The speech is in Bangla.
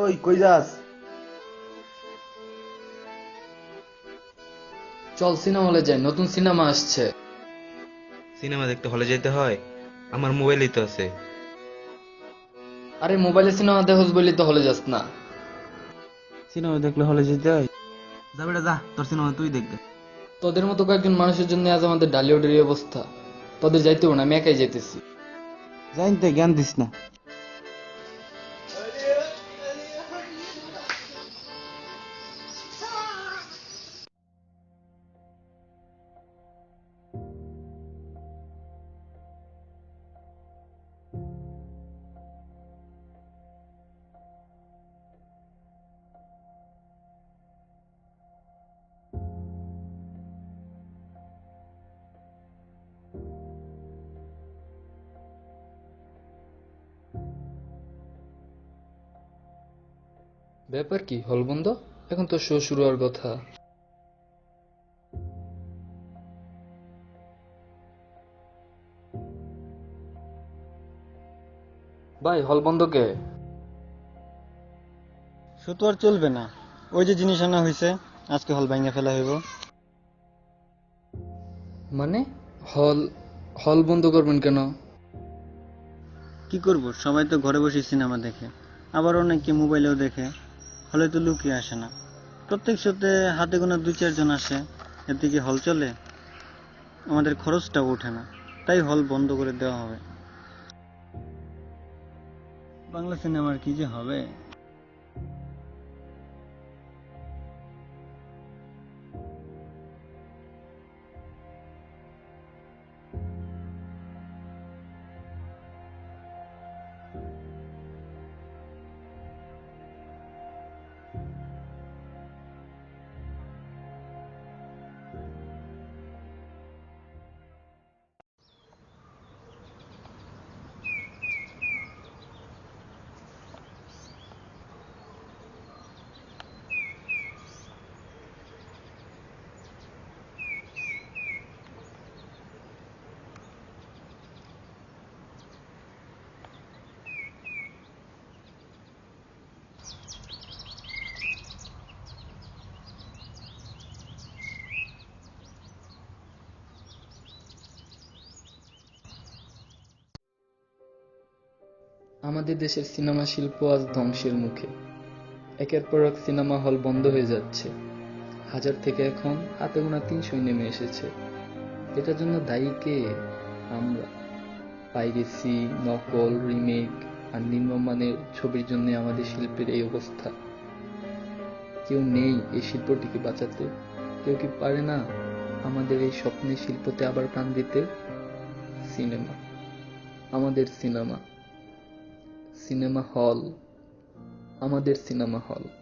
ওই কই যাস? চল সিনেমা হলে যাই নতুন সিনেমা আসছে। সিনেমা দেখতে হলে যেতে হয়? আমার মোবাইলই তো আছে। আরে মোবাইলে সিনেমা দেখোস বলি তো হলে যাস না। সিনেমা দেখলে হলে যেতে হয়? যা বেটা যা তোর সিনেমা তুই দেখবে তোদের মতো কয়েকজন মানুষের জন্য আজ আমাদের ডালিউডের অবস্থা। তোদের যাইতে না আমি একাই যাইতেছি। জানি তো জ্ঞান দিস না। ব্যাপার কি হল বন্ধ এখন তো শো শুরু হওয়ার কথা। ভাই হল বন্ধ কে শুধু আর চলবে না। ওই যে জিনিস আনা হয়েছে আজকে হল ভাঙে ফেলা হইব। মানে? হল হল বন্ধ করবেন কেন? কি করব? সবাই তো ঘরে বসে সিনেমা দেখে। আবার অনেকে মোবাইলেও দেখে। হলে তো লুকিয়ে আসে না। প্রত্যেক শোতে হাতে গোনা দুই চারজন আসে। এদিকে হল চলে, আমাদের খরচটাও ওঠে না। তাই হল বন্ধ করে দেওয়া হবে। বাংলা সিনেমার কি যে হবে? আমাদের দেশের সিনেমা শিল্প আজ ধ্বংসের মুখে। একের পর এক সিনেমা হল বন্ধ হয়ে যাচ্ছে। হাজার থেকে এখন হাতে গোনা তিনশোই নেমে এসেছে। এটার জন্য দায়ী কে? আমরা। পাইরেসি, নকল, রিমেক আর নিম্নমানের ছবির জন্য আমাদের শিল্পের এই অবস্থা। কেউ নেই এই শিল্পটিকে বাঁচাতে। কেউ কি পারে না আমাদের এই স্বপ্নের শিল্পতে আবার প্রাণ দিতে? সিনেমা। আমাদের সিনেমা। সিনেমা হল আমাদের সিনেমা হল।